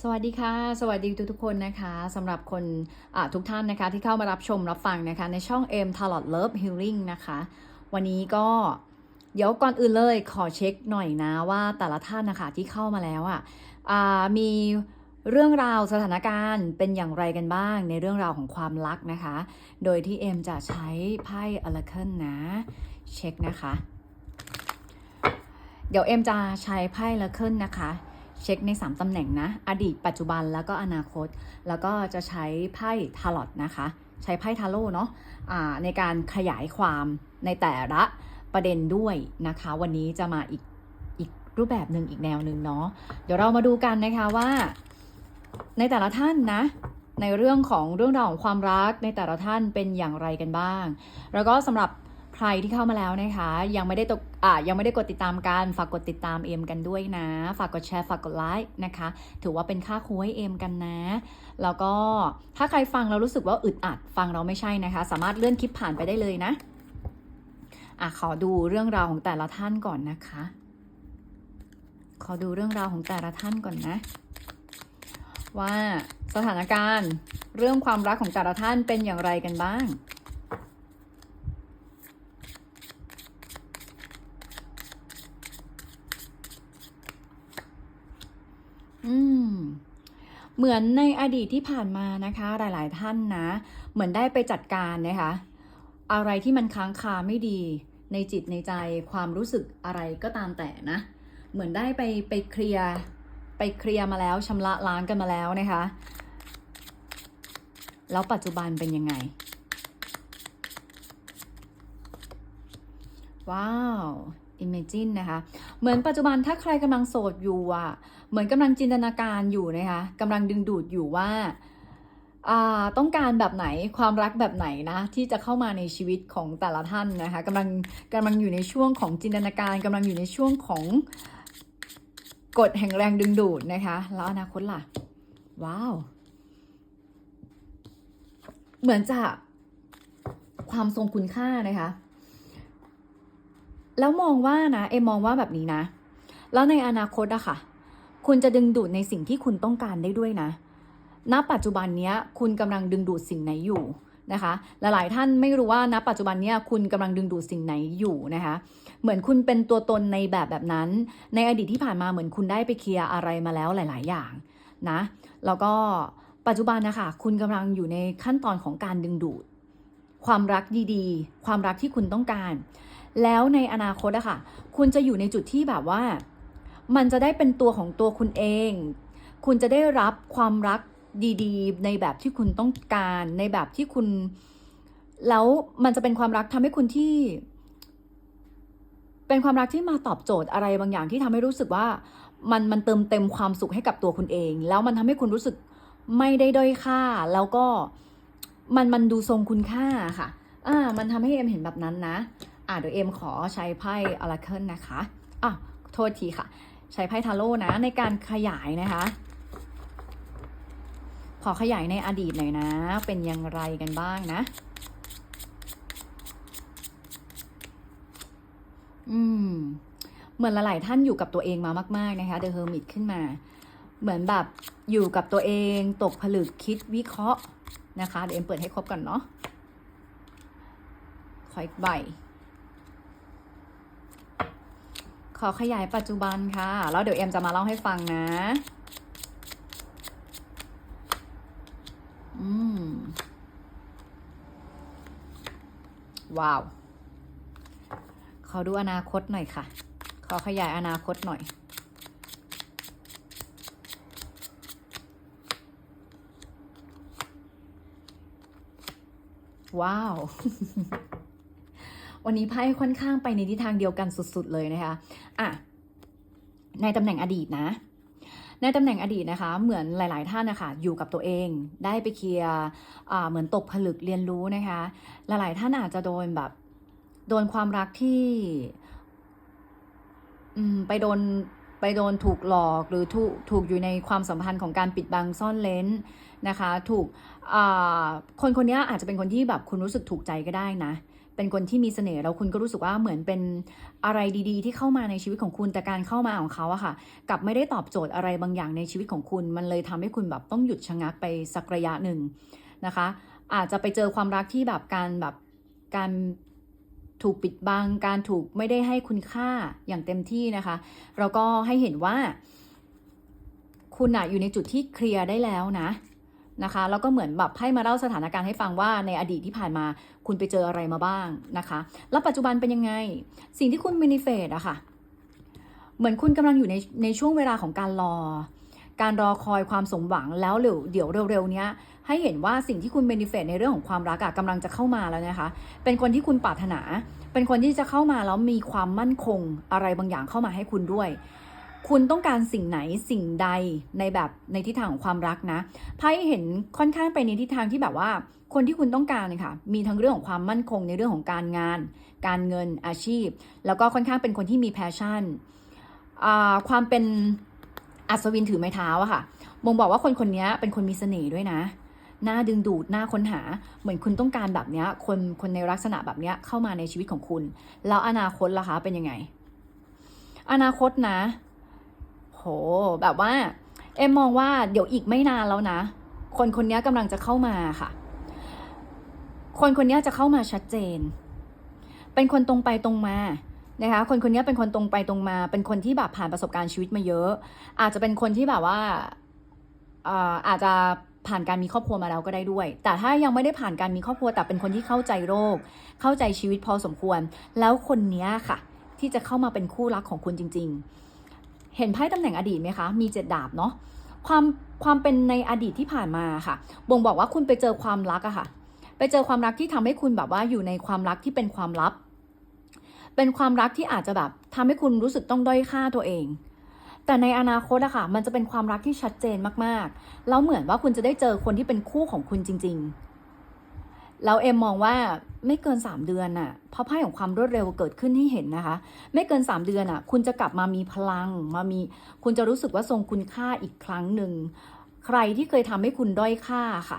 สวัสดีค่ะ สวัสดีทุกทุกๆคนนะคะสำหรับคนทุกท่านนะคะที่เข้ามารับชมรับฟังนะคะ ในช่อง M t a l o t Love Healing นะคะ วันนี้ก็เดี๋ยวก่อนอื่นเลยขอเช็คหน่อยนะว่าแต่ละท่านนะคะที่เข้ามาแล้วอะอ่ามีเรื่องราวสถานการณ์เป็นอย่างไรกันบ้างในเรื่องราวของความรักนะคะ โดยที่เอ็มจะใช้ไพ่อลาเคิลนะ เช็คนะคะ เดี๋ยวเอ็มจะใช้ไพ่อลาเคิลนะคะ เช็คใน 3 ตำแหน่งนะ อดีตปัจจุบันแล้วก็อนาคต แล้วก็จะใช้ไพ่ทาร์ลอตนะคะ ใช้ไพ่ทาโร่เนาะะในการขยายความในแต่ละประเด็นด้วยนะคะ วันนี้จะมาอีกอีกรูปแบบหนึ่งอีกแนวหนึ่งเนาะเดี๋ยวเรามาดูกันนะคะว่า ในแต่ละท่านนะในเรื่องของเรื่องราวของความรักในแต่ละท่านเป็นอย่างไรกันบ้าง แล้วก็สำหรับใครที่เข้ามาแล้วนะคะ ยังไม่ได้ตก ยังไม่ได้กดติดตามกัน ฝากกดติดตามเอ็มกันด้วยนะ ฝากกดแชร์ ฝากกดไลค์นะคะ ถือว่าเป็นค่าครูให้เอ็มกันนะ แล้วก็ถ้าใครฟังเรารู้สึกว่าอึดอัด ฟังเราไม่ใช่นะคะ สามารถเลื่อนคลิปผ่านไปได้เลยนะอะขอดูเรื่องราวของแต่ละท่านก่อนนะคะ ขอดูเรื่องราวของแต่ละท่านก่อนนะ ว่าสถานการณ์เรื่องความรักของแต่ละท่านเป็นอย่างไรกันบ้าง อืมเหมือนในอดีตที่ผ่านมานะคะ หลาย ๆ ท่านนะ เหมือนได้ไปจัดการนะคะ อะไรที่มันค้างคาไม่ดี ในจิตในใจความรู้สึกอะไรก็ตามแต่นะ เหมือนได้ไปไปเคลียร์ไปเคลียร์มาแล้วชำระล้างกันมาแล้วนะคะ แล้วปัจจุบันเป็นยังไง ว้าว Imagine นะคะ เหมือนปัจจุบันถ้าใครกำลังโสดอยู่อะ เหมือนกำลังจินตนาการอยู่นะคะกำลังดึงดูดอยู่ว่าต้องการแบบไหนความรักแบบไหนนะ ที่จะเข้ามาในชีวิตของแต่ละท่านนะคะกำลังกำลังอยู่ในช่วงของจินตนาการกำลังอยู่ในช่วงของกฎแห่งแรงดึงดูดนะคะ แล้วอนาคตล่ะ ว้าว เหมือนจะความทรงคุณค่านะคะ แล้วมองว่านะ เอมมองว่าแบบนี้นะ แล้วในอนาคตอะค่ะ คุณจะดึงดูดในสิ่งที่คุณต้องการได้ด้วยนะ ณ ปัจจุบันนี้คุณกำลังดึงดูดสิ่งไหนอยู่นะคะหลายๆท่านไม่รู้ว่าณปัจจุบันเนี้ยคุณกำลังดึงดูดสิ่งไหนอยู่นะคะ เหมือนคุณเป็นตัวตนในแบบแบบนั้น ในอดีตที่ผ่านมาเหมือนคุณได้ไปเคลียร์อะไรมาแล้วหลาย ๆ อย่างนะ แล้วก็ปัจจุบันนะคะคุณกำลังอยู่ในขั้นตอนของการดึงดูด ความรักดีๆ ความรักที่คุณต้องการ แล้วในอนาคตอะค่ะ คุณจะอยู่ในจุดที่แบบว่า มันจะได้เป็นตัวของตัวคุณเอง คุณจะได้รับความรักดีๆ ในแบบที่คุณต้องการ ในแบบที่คุณ แล้วมันจะเป็นความรักทำให้คุณที่ เป็นความรักที่มาตอบโจทย์อะไรบางอย่างที่ทำให้รู้สึกว่า มันมันเติมเต็มความสุขให้กับตัวคุณเอง แล้วมันทำให้คุณรู้สึกไม่ได้ด้อยค่า แล้วก็มันมันดูทรงคุณค่าค่ะ อ่า มันทำให้เอ็มเห็นแบบนั้นนะ อ่าเดี๋ยวเอ็มขอใช้ไพ่อลาเคิลนะคะ อะ โทษทีค่ะ ใช้ไพ่ทาโร่นะ ในการขยายนะคะ ขอขยายในอดีตหน่อยนะ เป็นอย่างไรกันบ้างนะ อืม เหมือนหลาย ๆ ท่านอยู่กับตัวเองมามาก ๆ นะคะเดอะเฮอร์มิตขึ้นมา เหมือนแบบอยู่กับตัวเองตกผลึกคิดวิเคราะห์นะคะ เดี๋ยวเอ็มเปิดให้ครบก่อนเนาะขออีกใบ ขอขยายปัจจุบันค่ะ แล้วเดี๋ยวเอ็มจะมาเล่าให้ฟังนะ อืม ว้าว ขอดูอนาคตหน่อยค่ะ ขอขยายอนาคตหน่อย ว้าววันนี้ไพ่ค่อนข้างไปในทิศทางเดียวกันสุด ๆ เลยนะคะ อะในตำแหน่งอดีตนะ ในตำแหน่งอดีตนะคะ เหมือนหลาย ๆ ท่านนะคะอยู่กับตัวเอง ได้ไปเคลียร์เหมือนตกผลึกเรียนรู้นะคะ หลาย ๆ ท่านอาจจะโดนแบบ โดนความรักที่ไปโดนไปโดนถูกหลอกหรือถูกถูกอยู่ในความสัมพันธ์ของการปิดบังซ่อนเลนนะคะ ถูกคนคนนี้อาจจะเป็นคนที่แบบคุณรู้สึกถูกใจก็ได้นะ เป็นคนที่มีเสน่ห์แล้วคุณก็รู้สึกว่าเหมือนเป็นอะไรดีๆ ที่เข้ามาในชีวิตของคุณแต่การเข้ามาของเขาอะค่ะกลับไม่ได้ตอบโจทย์อะไรบางอย่างในชีวิตของคุณ มันเลยทำให้คุณแบบต้องหยุดชะงักไปสักระยะหนึ่งนะคะ อาจจะไปเจอความรักที่แบบการแบบการถูกปิดบังการถูกไม่ได้ให้คุณค่าอย่างเต็มที่นะคะแล้วก็ให้เห็นว่า คุณอะอยู่ในจุดที่เคลียร์ได้แล้วนะ นะคะแล้วก็เหมือนแบบให้มาเล่าสถานการณ์ให้ฟังว่าในอดีตที่ผ่านมาคุณไปเจออะไรมาบ้างนะคะ แล้วปัจจุบันเป็นยังไง สิ่งที่คุณมินิเฟตอะค่ะ เหมือนคุณกำลังอยู่ในในช่วงเวลาของการรอ การรอคอยความสมหวังแล้วเดี๋ยวเดี๋ยวเร็วๆเนี้ยให้เห็นว่าสิ่งที่คุณเบนฟิตในเรื่องของความรักอะกำลังจะเข้ามาแล้วนะคะ เป็นคนที่คุณปรารถนา เป็นคนที่จะเข้ามาแล้วมีความมั่นคงอะไรบางอย่างเข้ามาให้คุณด้วย คุณต้องการสิ่งไหนสิ่งใดในแบบในทิศทางของความรักนะไพ่เห็นค่อนข้างไปในทิศทางที่แบบว่า คนที่คุณต้องการค่ะมีทั้งเรื่องของความมั่นคงในเรื่องของการงาน การเงินอาชีพ แล้วก็ค่อนข้างเป็นคนที่มีแพชชั่นความเป็นอัศวินถือไม้เท้าอะค่ะบ่งบอกว่าคนคนนี้เป็นคนมีเสน่ห์ด้วยนะหน่าดึงดูดหน่าค้นหา เหมือนคุณต้องการแบบเนี้ยคนคนในลักษณะแบบเนี้ยเข้ามาในชีวิตของคุณ แล้วอนาคตล่ะคะเป็นยังไง อนาคตนะ โห แบบว่า เอ็มมองว่าเดี๋ยวอีกไม่นานแล้วนะ คนคนนี้กำลังจะเข้ามาค่ะ คนคนนี้จะเข้ามาชัดเจน เป็นคนตรงไปตรงมานะคะคนคนนี้เป็นคนตรงไปตรงมา เป็นคนที่แบบผ่านประสบการณ์ชีวิตมาเยอะ อาจจะเป็นคนที่แบบว่าอาจจะผ่านการมีครอบครัวมาแล้วก็ได้ด้วย แต่ถ้ายังไม่ได้ผ่านการมีครอบครัวแต่เป็นคนที่เข้าใจโรค เข้าใจชีวิตพอสมควร แล้วคนเนี้ยค่ะ ที่จะเข้ามาเป็นคู่รักของคุณจริง ๆ เห็นไพ่ตำแหน่งอดีตไหมคะ มีเจ็ดดาบเนาะ ความความเป็นในอดีตที่ผ่านมาค่ะ บ่งบอกว่าคุณไปเจอความรักอะค่ะ ไปเจอความรักที่ทำให้คุณแบบว่าอยู่ในความรักที่เป็นความลับ เป็นความรักที่อาจจะแบบทำให้คุณรู้สึกต้องด้อยค่าตัวเอง แต่ในอนาคตอะค่ะ มันจะเป็นความรักที่ชัดเจนมากๆ แล้วเหมือนว่าคุณจะได้เจอคนที่เป็นคู่ของคุณจริง ๆ แล้วเอ็มมองว่าไม่เกิน 3 เดือนน่ะเพราะไพ่ของความรวดเร็วเกิดขึ้นให้เห็นนะคะ ไม่เกิน 3 เดือนอะ คุณจะกลับมามีพลัง มามี คุณจะรู้สึกว่าทรงคุณค่าอีกครั้งหนึ่ง ใครที่เคยทำให้คุณด้อยค่าค่ะ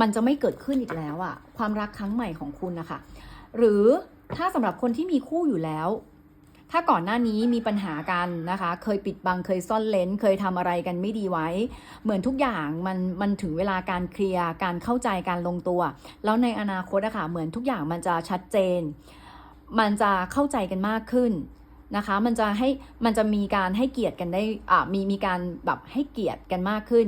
มันจะไม่เกิดขึ้นอีกแล้วอะความรักครั้งใหม่ของคุณนะคะ หรือถ้าสำหรับคนที่มีคู่อยู่แล้ว ถ้าก่อนหน้านี้มีปัญหากันนะคะ เคยปิดบัง เคยซ่อนเลนเคยทำอะไรกันไม่ดีไว้ เหมือนทุกอย่างมันมันถึงเวลาการเคลียร์ การเข้าใจการลงตัว แล้วในอนาคตอะค่ะเหมือนทุกอย่างมันจะชัดเจน มันจะเข้าใจกันมากขึ้นนะคะ มันจะให้มันจะมีการให้เกียรติกันได้อ่ามีมีการแบบให้เกียรติกันมากขึ้น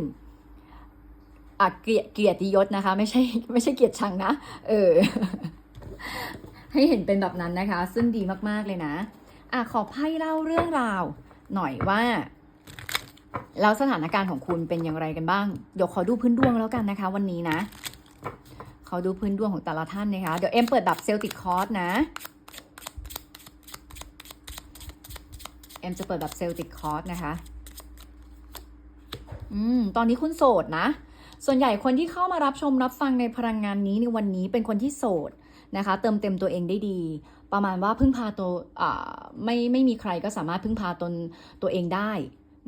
อะเกียรติเกียรติยศนะคะ ไม่ใช่ไม่ใช่เกียรติชังนะ เออ ให้เห็นเป็นแบบนั้นนะคะ ซึ่งดีมากๆเลยนะ อะขอไพ่เล่าเรื่องราว หน่อยว่าแล้วสถานการณ์ของคุณเป็นอย่างไรกันบ้าง เดี๋ยวขอดูพื้นดวงแล้วกันนะคะ วันนี้นะ ขอดูพื้นดวงของแต่ละท่านนะคะ เดี๋ยวเอ็มเปิดแบบเซลติคคอร์สนะ เอ็มจะเปิดแบบเซลติคคอร์สนะคะ อืม ตอนนี้คุณโสดนะ ส่วนใหญ่คนที่เข้ามารับชมรับฟังในพลังงานนี้ในวันนี้เป็นคนที่โสดนะคะ เติมเต็มตัวเองได้ดี ประมาณว่าพึ่งพาตัวไม่ไม่มีใครก็สามารถพึ่งพาตนตัวเองได้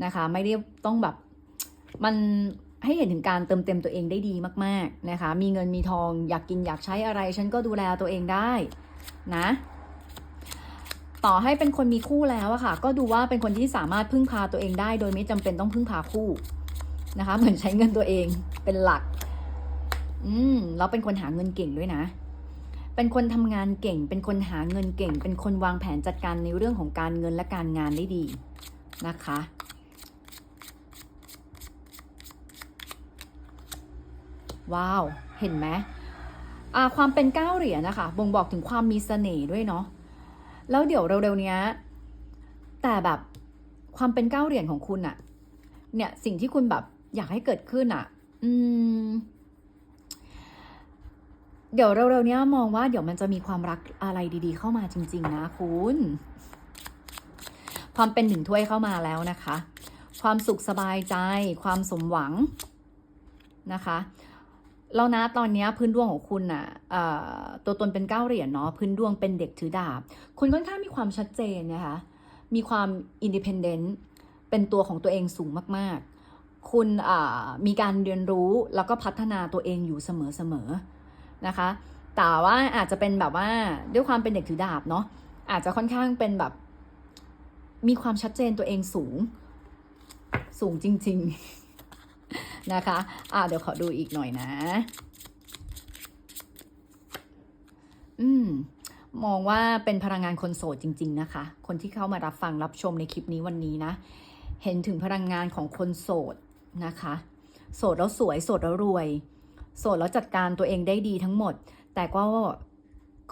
นะคะ ไม่ได้ต้องแบบมันให้เห็นถึงการเติมเต็มตัวเองได้ดีมาก ๆนะคะ มีเงินมีทองอยากกินอยากใช้อะไร ฉันก็ดูแลตัวเองได้นะ ต่อให้เป็นคนมีคู่แล้วอะค่ะ ก็ดูว่าเป็นคนที่สามารถพึ่งพาตัวเองได้ โดยไม่จำเป็นต้องพึ่งพาคู่นะคะ เหมือนใช้เงินตัวเองเป็นหลัก อืมแล้วเป็นคนหาเงินเก่งด้วยนะ เป็นคนทำงานเก่ง เป็นคนหาเงินเก่ง เป็นคนวางแผนจัดการในเรื่องของการเงินและการงานได้ดีนะคะ ว้าว เห็นไหมความเป็นเก้าเหรียญนะคะ บ่งบอกถึงความมีเสน่ห์ด้วยเนาะ แล้วเดี๋ยวเร็วๆนี้แต่แบบความเป็นเก้าเหรียญของคุณอะเนี่ยสิ่งที่คุณแบบอยากให้เกิดขึ้นอะอืม เดี๋ยวเร็วๆเนี้ยมองว่าเดี๋ยวมันจะมีความรักอะไรดีๆ เข้ามาจริง ๆ นะคุณ ความเป็นหนึ่งถ้วยเข้ามาแล้วนะคะ ความสุขสบายใจ ความสมหวังนะคะแล้วนะตอนนี้พื้นดวงของคุณน่ะเอ่อตัวตนเป็นเก้าเหรียญเนาะพื้นดวงเป็นเด็กถือดาบ คุณค่อนข้างมีความชัดเจนนะคะ มีความอินดิเพนเดนต์เป็นตัวของตัวเองสูงมากๆ คุณมีการเรียนรู้แล้วก็พัฒนาตัวเองอยู่เสมอๆ นะคะ แต่ว่าอาจจะเป็นแบบว่าด้วยความเป็นเด็กถือดาบเนาะอาจจะค่อนข้างเป็นแบบ มีความชัดเจนตัวเองสูง สูงจริง ๆ นะคะ อ่าเดี๋ยวขอดูอีกหน่อยนะ อืมมองว่าเป็นพลังงานคนโสดจริง ๆ นะคะ คนที่เข้ามารับฟังรับชมในคลิปนี้วันนี้นะ เห็นถึงพลังงานของคนโสดนะคะ โสดแล้วสวย โสดแล้วรวย โสดแล้วจัดการตัวเองได้ดีทั้งหมด แต่ก็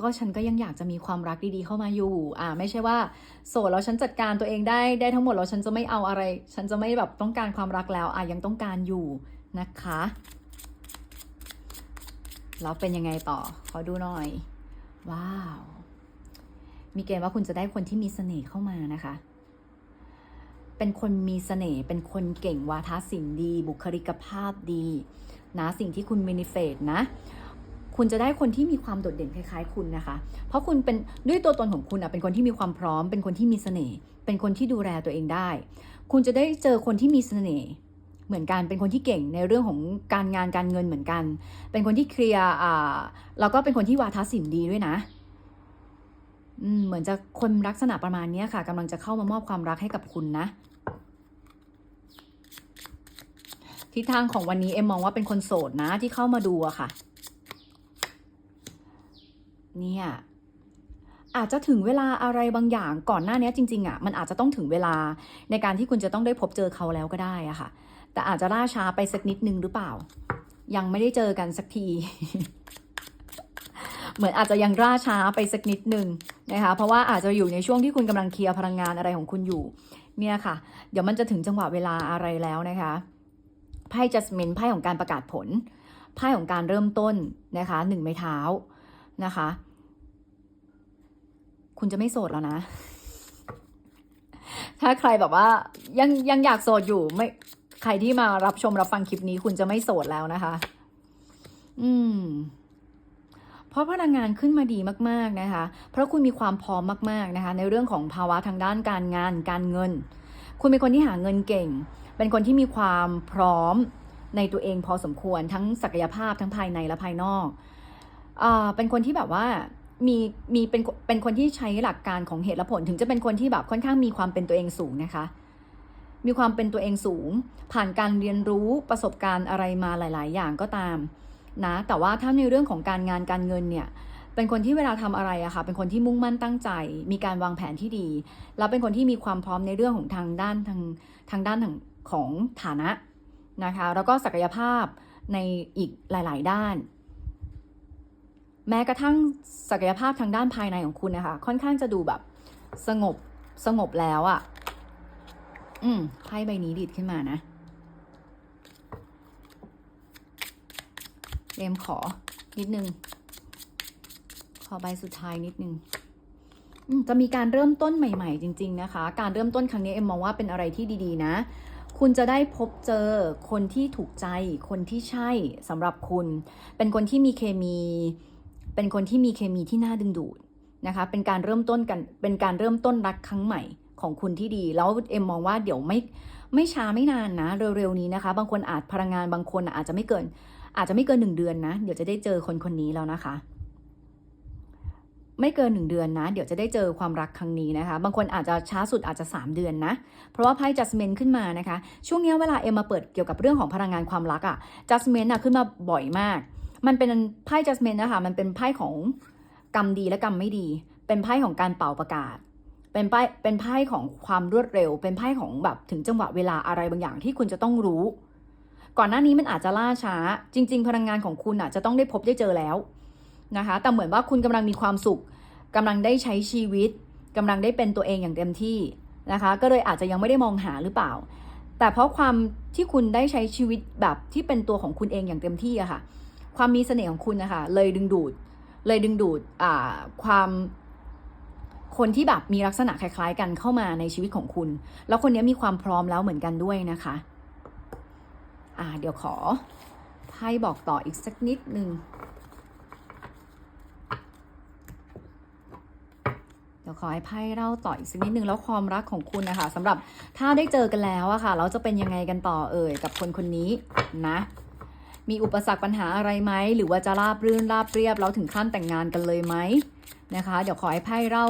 ก็ฉันก็ยังอยากจะมีความรักดีๆเข้ามาอยู่ อ่า ไม่ใช่ว่า โสดแล้วฉันจัดการตัวเองได้ได้ทั้งหมดแล้วฉันจะไม่เอาอะไร ฉันจะไม่แบบต้องการความรักแล้ว อะยังต้องการอยู่นะคะแล้วเป็นยังไงต่อ ขอดูหน่อย ว้าว มีเกณฑ์ว่าคุณจะได้คนที่มีเสน่ห์เข้ามานะคะ เป็นคนมีเสน่ห์ เป็นคนเก่งวาทศิลป์ดี บุคลิกภาพดี นะสิ่งที่คุณมินิเฟตนะ คุณจะได้คนที่มีความโดดเด่นคล้ายๆ คุณนะคะ เพราะคุณเป็นด้วยตัวตนของคุณอะเป็นคนที่มีความพร้อม เป็นคนที่มีเสน่ห์เป็นคนที่ดูแลตัวเองได้ คุณจะได้เจอคนที่มีเสน่ห์เหมือนกันเป็นคนที่เก่งในเรื่องของการงานการเงินเหมือนกัน เป็นคนที่เคลียร์อ่าแล้วก็เป็นคนที่วาทศิลป์ดีด้วยนะอืมเหมือนจะคนลักษณะประมาณนี้ค่ะกำลังจะเข้ามามอบความรักให้กับคุณนะ ทิศทางของวันนี้เอ็มมองว่าเป็นคนโสดนะที่เข้ามาดูอะค่ะ เนี่ยอาจจะถึงเวลาอะไรบางอย่างก่อนหน้านี้จริงๆอะมันอาจจะต้องถึงเวลาในการที่คุณจะต้องได้พบเจอเขาแล้วก็ได้อะค่ะ แต่อาจจะล่าช้าไปสักนิดนึงหรือเปล่า ยังไม่ได้เจอกันสักที เหมือนอาจจะยังล่าช้าไปสักนิดนึงนะคะ เพราะว่าอาจจะอยู่ในช่วงที่คุณกำลังเคลียร์พลังงานอะไรของคุณอยู่ เนี่ยค่ะ เดี๋ยวมันจะถึงจังหวะเวลาอะไรแล้วนะคะ ไพ่ judgment ไพ่ของการประกาศผล ไพ่ของการเริ่มต้นนะคะหนึ่งไม้เท้านะคะ คุณจะไม่โสดแล้วนะ ถ้าใครแบบว่ายังยังอยากโสดอยู่ไม่ใครที่มารับชมรับฟังคลิปนี้คุณจะไม่โสดแล้วนะคะ อืม เพราะพลังงานขึ้นมาดีมาก ๆนะคะ เพราะคุณมีความพร้อมมาก ๆนะคะ ในเรื่องของภาวะทางด้านการงานการเงิน คุณเป็นคนที่หาเงินเก่ง เป็นคนที่มีความพร้อมในตัวเองพอสมควรทั้งศักยภาพทั้งภายในและภายนอกอ่าเป็นคนที่แบบว่ามีมีเป็นเป็นคนที่ใช้หลักการของเหตุและผล ถึงจะเป็นคนที่แบบค่อนข้างมีความเป็นตัวเองสูงนะคะ มีความเป็นตัวเองสูง ผ่านการเรียนรู้ประสบการณ์อะไรมาหลาย ๆ อย่างก็ตามนะแต่ว่าถ้าในเรื่องของการงานการเงินเนี่ยเป็นคนที่เวลาทำอะไรอะค่ะเป็นคนที่มุ่งมั่นตั้งใจ มีการวางแผนที่ดี แล้วเป็นคนที่มีความพร้อมในเรื่องของทางด้านทางทางด้านของ ของฐานะนะคะแล้วก็ศักยภาพในอีกหลาย ๆ ด้าน แม้กระทั่งศักยภาพทางด้านภายในของคุณนะคะ ค่อนข้างจะดูแบบสงบสงบแล้วอะอืมไพ่ใบนี้ดีดขึ้นมานะเรมขอนิดนึง ขอใบสุดท้ายนิดนึงจะมีการเริ่มต้นใหม่ ๆ จริง ๆ นะคะ การเริ่มต้นครั้งนี้เอ็มมองว่าเป็นอะไรที่ดี ๆ นะ คุณจะได้พบเจอคนที่ถูกใจ คนที่ใช่สำหรับคุณ เป็นคนที่มีเคมี เป็นคนที่มีเคมีที่น่าดึงดูดนะคะ เป็นการเริ่มต้นกัน เป็นการเริ่มต้นรักครั้งใหม่ของคุณที่ดี แล้วเอ็มมองว่าเดี๋ยวไม่ไม่ช้าไม่นานนะ เร็วๆนี้นะคะ บางคนอาจพลังงานบางคนอาจจะไม่เกิน อาจจะไม่เกินหนึ่งเดือนนะ เดี๋ยวจะได้เจอคนคนนี้แล้วนะคะ ไม่เกินหนึ่งเดือนนะ เดี๋ยวจะได้เจอความรักครั้งนี้นะคะ บางคนอาจจะช้าสุดอาจจะ 3 เดือนนะ เพราะว่าไพ่ judgment ขึ้นมานะคะ ช่วงนี้เวลาเอ็มมาเปิดเกี่ยวกับเรื่องของพลังงานความรักอะ judgment อะขึ้นมาบ่อยมาก มันเป็นไพ่ judgment นะคะ มันเป็นไพ่ของกรรมดีและกรรมไม่ดี เป็นไพ่ของการเป่าประกาศ เป็นไพ่ เป็นไพ่ของความรวดเร็ว เป็นไพ่ของแบบถึงจังหวะเวลาอะไรบางอย่างที่คุณจะต้องรู้ ก่อนหน้านี้มันอาจจะล่าช้า จริง ๆ พลังงานของคุณอะจะต้องได้พบได้เจอแล้ว นะคะแต่เหมือนว่าคุณกำลังมีความสุขกำลังได้ใช้ชีวิตกำลังได้เป็นตัวเองอย่างเต็มที่นะคะ ก็เลยอาจจะยังไม่ได้มองหาหรือเปล่า แต่เพราะความที่คุณได้ใช้ชีวิตแบบที่เป็นตัวของคุณเองอย่างเต็มที่อะค่ะ ความมีเสน่ห์ของคุณนะคะเลยดึงดูด เลยดึงดูดอ่าความคนที่แบบมีลักษณะคล้ายๆ กันเข้ามาในชีวิตของคุณ แล้วคนนี้มีความพร้อมแล้วเหมือนกันด้วยนะคะ อ่า เดี๋ยวขอไพ่บอกต่ออีกสักนิดนึง เดี๋ยวขอให้ไพ่เล่าต่ออีกสักนิดนึงแล้วความรักของคุณนะคะสำหรับถ้าได้เจอกันแล้วอะค่ะเราจะเป็นยังไงกันต่อเอ่ยกับคนคนนี้นะ มีอุปสรรคปัญหาอะไรไหมหรือว่าจะราบรื่นราบเรียบแล้วถึงขั้นแต่งงานกันเลยไหมนะคะ เดี๋ยวขอให้ไพ่เล่า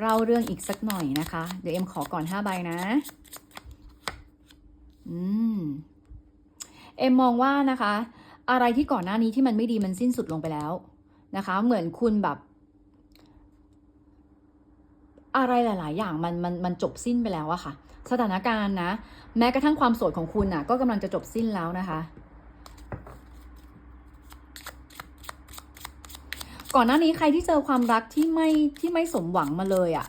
เล่าเรื่องอีกสักหน่อยนะคะ เดี๋ยวเอ็มขอก่อนห้าใบนะอืมเอ็มมองว่านะคะ อะไรที่ก่อนหน้านี้ที่มันไม่ดีมันสิ้นสุดลงไปแล้วนะคะ เหมือนคุณแบบ อะไรหลาย ๆ อย่างมันมันมันจบสิ้นไปแล้วอะค่ะ สถานการณ์นะ แม้กระทั่งความโสดของคุณน่ะก็กำลังจะจบสิ้นแล้วนะคะ ก่อนหน้านี้ใครที่เจอความรักที่ไม่ที่ไม่สมหวังมาเลยอะ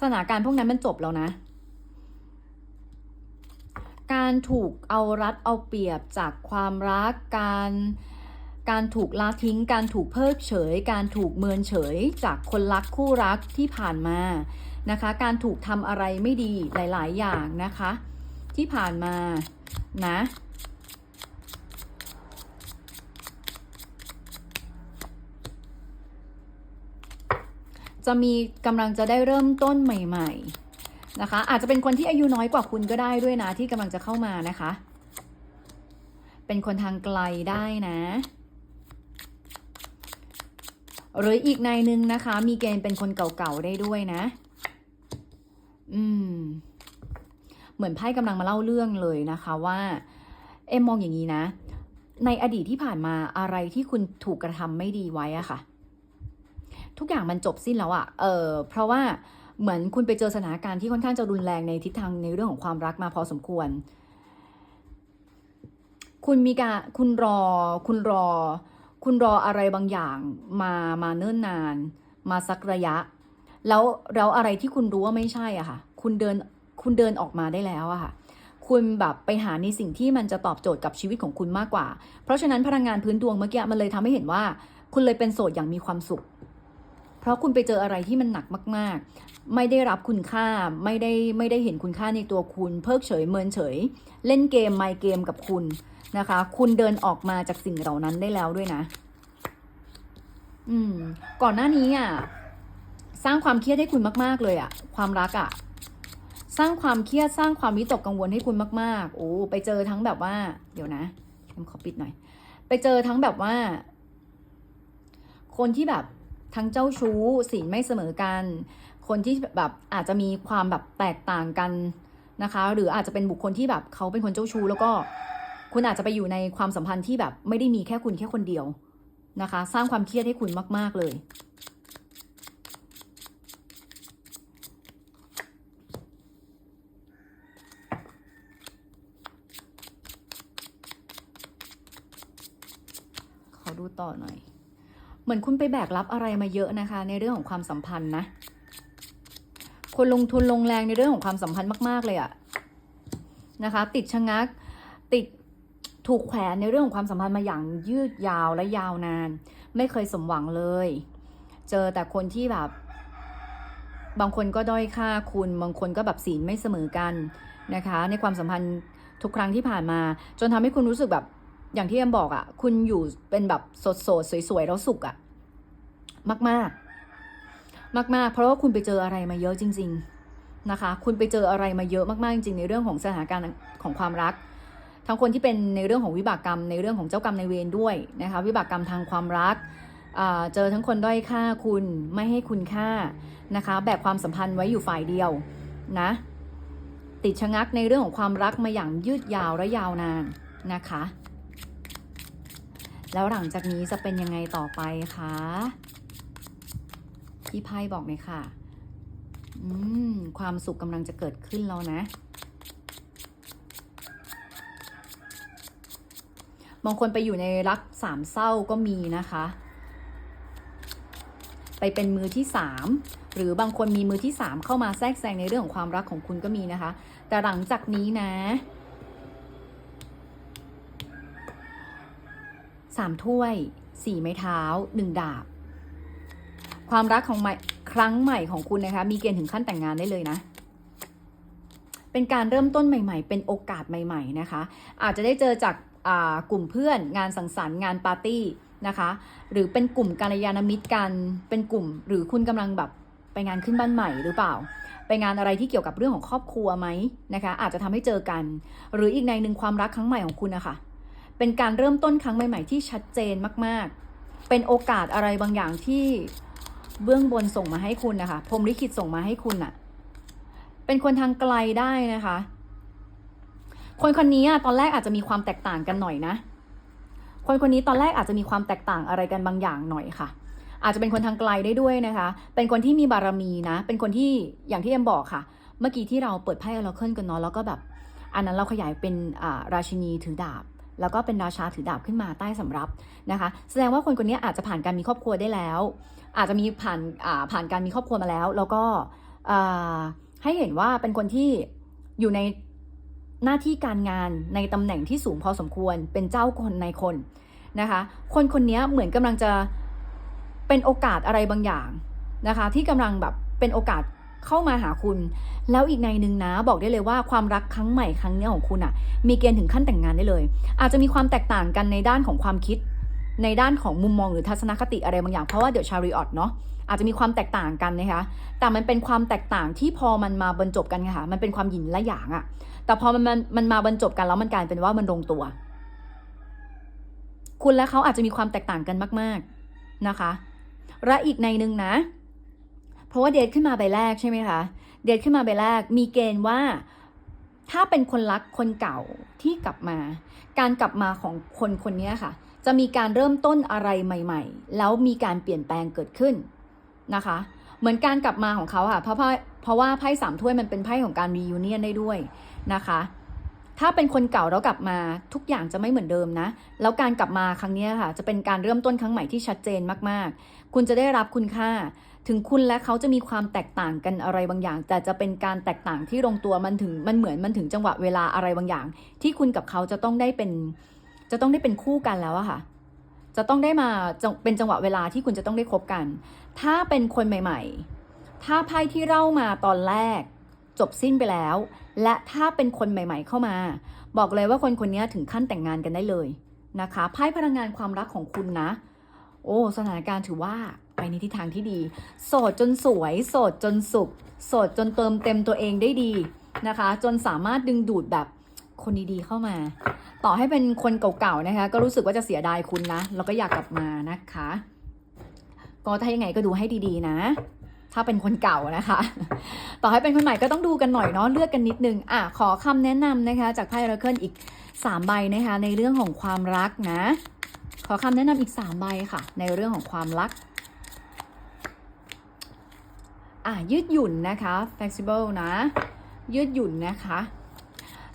สถานการณ์พวกนั้นมันจบแล้วนะการถูกเอารัดเอาเปรียบจากความรัก การ การถูกละทิ้ง การถูกเพิกเฉย การถูกเมินเฉย จากคนรักคู่รักที่ผ่านมานะคะ การถูกทำอะไรไม่ดีหลาย ๆ อย่างนะคะ ที่ผ่านมานะจะมีกำลังจะได้เริ่มต้นใหม่ๆนะคะ อาจจะเป็นคนที่อายุน้อยกว่าคุณก็ได้ด้วยนะที่กำลังจะเข้ามานะคะ เป็นคนทางไกลได้นะ หรืออีกในหนึ่งนะคะ มีเกณฑ์เป็นคนเก่าๆได้ด้วยนะ อืม เหมือนไพ่กำลังมาเล่าเรื่องเลยนะคะว่า เอ็มมองอย่างนี้นะ ในอดีตที่ผ่านมาอะไรที่คุณถูกกระทำไม่ดีไว้อะค่ะ ทุกอย่างมันจบสิ้นแล้วอะเออเพราะว่าเหมือนคุณไปเจอสถานการณ์ที่ค่อนข้างจะรุนแรงในทิศทางในเรื่องของความรักมาพอสมควร คุณมีการคุณรอ คุณรอ คุณรออะไรบางอย่างมามาเนิ่นนาน มาสักระยะ แล้วแล้วอะไรที่คุณรู้ว่าไม่ใช่อะค่ะ คุณเดินคุณเดินออกมาได้แล้วอะค่ะ คุณแบบไปหาในสิ่งที่มันจะตอบโจทย์กับชีวิตของคุณมากกว่า เพราะฉะนั้นพลังงานพื้นดวงเมื่อกี้มันเลยทำให้เห็นว่า คุณเลยเป็นโสดอย่างมีความสุข เพราะคุณไปเจออะไรที่มันหนักมาก ๆ ไม่ได้รับคุณค่าไม่ได้ไม่ได้เห็นคุณค่าในตัวคุณ เพิกเฉยเมินเฉย เล่นเกมไมเกมกับคุณ นะคะ คุณเดินออกมาจากสิ่งเหล่านั้นได้แล้วด้วยนะ อืม ก่อนหน้านี้อะสร้างความเครียดให้คุณมาก ๆ เลยอะ ความรักอะ สร้างความเครียดสร้างความวิตกกังวลให้คุณมาก ๆ โอ้ไปเจอทั้งแบบว่า เดี๋ยวนะผมขอปิดหน่อย ไปเจอทั้งแบบว่า คนที่แบบทั้งเจ้าชู้ศีไม่เสมอกัน คนที่แบบอาจจะมีความแบบแตกต่างกันนะคะ หรืออาจจะเป็นบุคคลที่แบบเขาเป็นคนเจ้าชู้แล้วก็ คุณอาจจะไปอยู่ในความสัมพันธ์ที่แบบไม่ได้มีแค่คุณแค่คนเดียวนะคะ สร้างความเครียดให้คุณมาก ๆ เลย ขอดูต่อหน่อย เหมือนคุณไปแบกรับอะไรมาเยอะนะคะ ในเรื่องของความสัมพันธ์นะคนลงทุนลงแรงในเรื่องของความสัมพันธ์มาก ๆ เลยอะนะคะ ติดชะงัก ติด ถูกแขวนในเรื่องของความสัมพันธ์มาอย่างยืดยาวและยาวนาน ไม่เคยสมหวังเลย เจอแต่คนที่แบบ บางคนก็ด้อยค่าคุณ บางคนก็แบบศีลไม่เสมอกันนะคะ ในความสัมพันธ์ทุกครั้งที่ผ่านมา จนทำให้คุณรู้สึกแบบอย่างที่เอ็มบอกอะ่ะ คุณอยู่เป็นแบบสดสดสวยๆแล้วสุขอะ่ะ มากมากมากมากๆเพราะว่าคุณไปเจออะไรมาเยอะจริง ๆนะคะ คุณไปเจออะไรมาเยอะมากๆจริงๆในเรื่องของสถานการณ์ของความรัก ทั้งคนที่เป็นในเรื่องของวิบากกรรม ในเรื่องของเจ้ากรรมในเวรด้วยนะคะวิบากกรรมทางความรักเจอทั้งคนด้อยค่าคุณไม่ให้คุณค่านะคะแบกความสัมพันธ์ไว้อยู่ฝ่ายเดียวนะติดชะงักในเรื่องของความรักมาอย่างยืดยาวและยาวนานนะคะ แล้วหลังจากนี้จะเป็นยังไงต่อไปคะพี่ไพ่บอกเลยค่ะ อืม ความสุขกำลังจะเกิดขึ้นแล้วนะ บางคนไปอยู่ในรักสามเศร้าก็มีนะคะ ไปเป็นมือที่สามหรือบางคนมีมือที่สามเข้ามาแทรกแซงในเรื่องของความรักของคุณก็มีนะคะ แต่หลังจากนี้นะสามถ้วยสี่ไม้เท้าหนึ่งดาบ ความรักของใหม่ครั้งใหม่ของคุณนะคะ มีเกณฑ์ถึงขั้นแต่งงานได้เลยนะ เป็นการเริ่มต้นใหม่ ๆ เป็นโอกาสใหม่ ๆ นะคะ อาจจะได้เจอจาก กลุ่มเพื่อนงานสังสรรค์งานปาร์ตี้นะคะ หรือเป็นกลุ่มการยานมิตรกันเป็นกลุ่ม หรือคุณกำลังแบบไปงานขึ้นบ้านใหม่หรือเปล่า ไปงานอะไรที่เกี่ยวกับเรื่องของครอบครัวไหมนะคะ อาจจะทำให้เจอกัน หรืออีกในหนึ่งความรักครั้งใหม่ของคุณนะคะเป็นการเริ่มต้นครั้งใหม่ ๆ ที่ชัดเจนมากๆ เป็นโอกาสอะไรบางอย่างที่เบื้องบนส่งมาให้คุณนะคะพรมลิขิตส่งมาให้คุณอะเป็นคนทางไกลได้นะคะ คนคนนี้อะตอนแรกอาจจะมีความแตกต่างกันหน่อยนะ คนคนนี้ตอนแรกอาจจะมีความแตกต่างอะไรกันบางอย่างหน่อยค่ะ อาจจะเป็นคนทางไกลได้ด้วยนะคะ เป็นคนที่มีบารมีนะ เป็นคนที่อย่างที่เอ็มบอกค่ะ เมื่อกี้ที่เราเปิดไพ่เราเคลื่อนกันเนาะแล้วก็แบบ อันนั้นเราขยายเป็นราชินีถือดาบแล้วก็เป็นราชาถือดาบขึ้นมาใต้สำรับนะคะ แสดงว่าคนคนนี้อาจจะผ่านการมีครอบครัวได้แล้ว อาจจะมีผ่านผ่านการมีครอบครัวมาแล้ว แล้วก็ให้เห็นว่าเป็นคนที่อยู่ใน หน้าที่การงานในตำแหน่งที่สูงพอสมควร เป็นเจ้าคนในคนนะคะ คนคนนี้เหมือนกำลังจะเป็นโอกาสอะไรบางอย่างนะคะ ที่กำลังแบบเป็นโอกาสเข้ามาหาคุณ แล้วอีกในหนึ่งนะบอกได้เลยว่าความรักครั้งใหม่ครั้งนี้ของคุณอะมีเกณฑ์ถึงขั้นแต่งงานได้เลย อาจจะมีความแตกต่างกันในด้านของความคิด ในด้านของมุมมองหรือทัศนคติอะไรบางอย่างเพราะว่าเดี๋ยวชาริออตเนาะอาจจะมีความแตกต่างกันนะคะแต่มันเป็นความแตกต่างที่พอมันมาบรรจบกันค่ะมันเป็นความหยินและหยางอะ แต่พอมันมันมันมาบรรจบกันแล้วมันกลายเป็นว่ามันลงตัว คุณและเขาอาจจะมีความแตกต่างกันมาก ๆนะคะ และอีกในหนึ่งนะ เพราะว่าเดทขึ้นมาใบแรกใช่ไหมคะเดทขึ้นมาใบแรกมีเกณฑ์ว่าถ้าเป็นคนรักคนเก่าที่กลับมา การกลับมาของคนคนนี้ค่ะ จะมีการเริ่มต้นอะไรใหม่ ๆ แล้วมีการเปลี่ยนแปลงเกิดขึ้นนะคะ เหมือนการกลับมาของเขาค่ะ เพราะเพราะเพราะว่าไพ่สามถ้วยมันเป็นไพ่ของการรียูเนียนได้ด้วย นะคะ ถ้าเป็นคนเก่าแล้วกลับมาทุกอย่างจะไม่เหมือนเดิมนะ แล้วการกลับมาครั้งนี้ค่ะ จะเป็นการเริ่มต้นครั้งใหม่ที่ชัดเจนมากๆ คุณจะได้รับคุณค่า ถึงคุณและเขาจะมีความแตกต่างกันอะไรบางอย่าง แต่จะเป็นการแตกต่างที่ลงตัวมันถึงมันเหมือนมันถึงจังหวะเวลาอะไรบางอย่าง ที่คุณกับเขาจะต้องได้เป็นจะต้องได้เป็นคู่กันแล้วอะค่ะจะต้องได้มาเป็นจังหวะเวลาที่คุณจะต้องได้คบกัน ถ้าเป็นคนใหม่ ๆ ถ้าไพ่ที่เล่ามาตอนแรก จบสิ้นไปแล้ว และถ้าเป็นคนใหม่ ๆ เข้ามา บอกเลยว่าคนคนนี้ถึงขั้นแต่งงานกันได้เลยนะคะไพ่พลังงานความรักของคุณนะ โอ้สถานการณ์ถือว่าไปในทิศทางที่ดี โสดจนสวย โสดจนสุข โสดจนเติมเต็มตัวเองได้ดีนะคะ จนสามารถดึงดูดแบบคนดีๆเข้ามา ต่อให้เป็นคนเก่าๆนะคะ ก็รู้สึกว่าจะเสียดายคุณนะ แล้วก็อยากกลับมานะคะ ก็ถ้ายังไงก็ดูให้ดีๆนะ ถ้าเป็นคนเก่านะคะ ต่อให้เป็นคนใหม่ก็ต้องดูกันหน่อยเนาะเลือกกันนิดนึงอะขอคำแนะนำนะคะ จากไพ่ราเคิลอีก 3 ใบนะคะ ในเรื่องของความรักนะ ขอคำแนะนำอีก 3 ใบค่ะ ในเรื่องของความรักอะยืดหยุ่นนะคะ flexible นะ ยืดหยุ่นนะคะ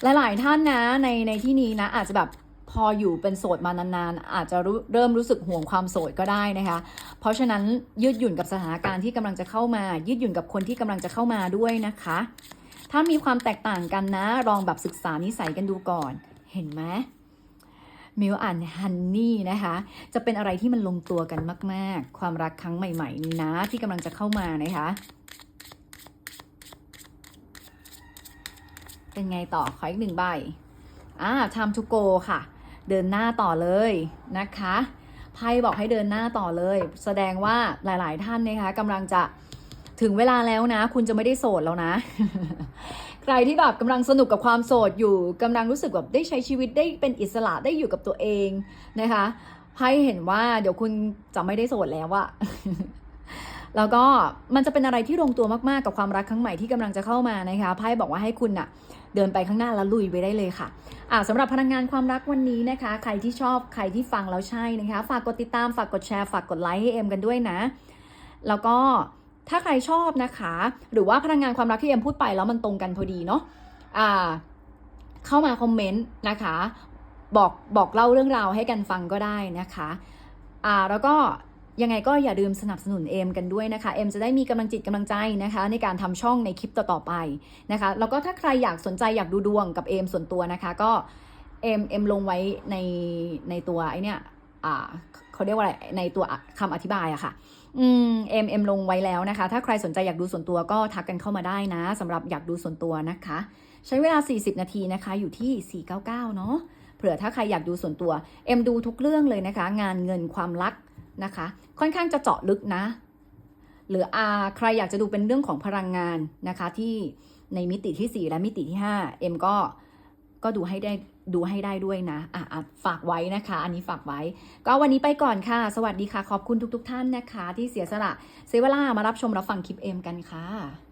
หลายๆท่านนะในในที่นี้นะอาจจะแบบ พออยู่เป็นโสดมานานๆ อาจจะรู้เริ่มรู้สึกห่วงความโสดก็ได้นะคะ เพราะฉะนั้นยืดหยุ่นกับสถานการณ์ที่กำลังจะเข้ามา ยืดหยุ่นกับคนที่กำลังจะเข้ามาด้วยนะคะ ถ้ามีความแตกต่างกันนะลองแบบศึกษานิสัยกันดูก่อน เห็นไหมมิวอ่านฮันนี่นะคะ จะเป็นอะไรที่มันลงตัวกันมาก ๆ ความรักครั้งใหม่ ๆ นี้นะที่กำลังจะเข้ามานะคะ เป็นไงต่อขออีกหนึ่งใบอ่า time to go ค่ะ เดินหน้าต่อเลยนะคะไพ่บอกให้เดินหน้าต่อเลย แสดงว่าหลาย ๆ ท่านนะคะกำลังจะถึงเวลาแล้วนะ คุณจะไม่ได้โสดแล้วนะ ใครที่แบบกำลังสนุกกับความโสดอยู่กำลังรู้สึกแบบได้ใช้ชีวิตได้เป็นอิสระได้อยู่กับตัวเองนะคะไพ่เห็นว่าเดี๋ยวคุณจะไม่ได้โสดแล้วอะ แล้วก็มันจะเป็นอะไรที่ลงตัวมากๆกับความรักครั้งใหม่ที่กำลังจะเข้ามานะคะไพ่บอกว่าให้คุณน่ะเดินไปข้างหน้าแล้วลุยไปได้เลยค่ะอ่าสำหรับพลังงานความรักวันนี้นะคะ ใครที่ชอบใครที่ฟังแล้วใช่นะคะ ฝากกดติดตามฝากกดแชร์ฝากกดไลค์ให้เอ็มกันด้วยนะ แล้วก็ถ้าใครชอบนะคะ หรือว่าพลังงานความรักที่เอ็มพูดไปแล้วมันตรงกันพอดีเนาะอ่าเข้ามาคอมเมนต์นะคะ บอกบอกเล่าเรื่องราวให้กันฟังก็ได้นะคะอ่าแล้วก็ ยังไงก็อย่าลืมสนับสนุนเอ็มกันด้วยนะคะ เอ็มจะได้มีกำลังจิตกำลังใจนะคะ ในการทำช่องในคลิปต่อๆไปนะคะ แล้วก็ถ้าใครอยากสนใจอยากดูดวงกับเอ็มส่วนตัวนะคะ ก็เอ็มเอ็มลงไว้ในในตัวไอเนี่ยอ่าเขาเรียกว่าอะไรในตัวคำอธิบายอะค่ะอืมเอ็มเอ็มลงไว้แล้วนะคะ ถ้าใครสนใจอยากดูส่วนตัวก็ทักกันเข้ามาได้นะสำหรับอยากดูส่วนตัวนะคะ ใช้เวลา 40 นาทีนะคะ อยู่ที่ 499 เนาะเผื่อถ้าใครอยากดูส่วนตัว เอ็มดูทุกเรื่องเลยนะคะ งานเงินความรัก นะคะ ค่อนข้างจะเจาะลึกนะ หรืออาใครอยากจะดูเป็นเรื่องของพลังงานนะคะ ที่ในมิติที่ 4 และมิติที่5เอ็มก็ก็ดูให้ได้ดูให้ได้ด้วยนะอะอะฝากไว้นะคะ อันนี้ฝากไว้ ก็วันนี้ไปก่อนค่ะ สวัสดีค่ะ ขอบคุณทุก ๆ ท่านนะคะ ที่เสียสละเสียเวลามารับชมรับฟังคลิปเอ็มกันค่ะ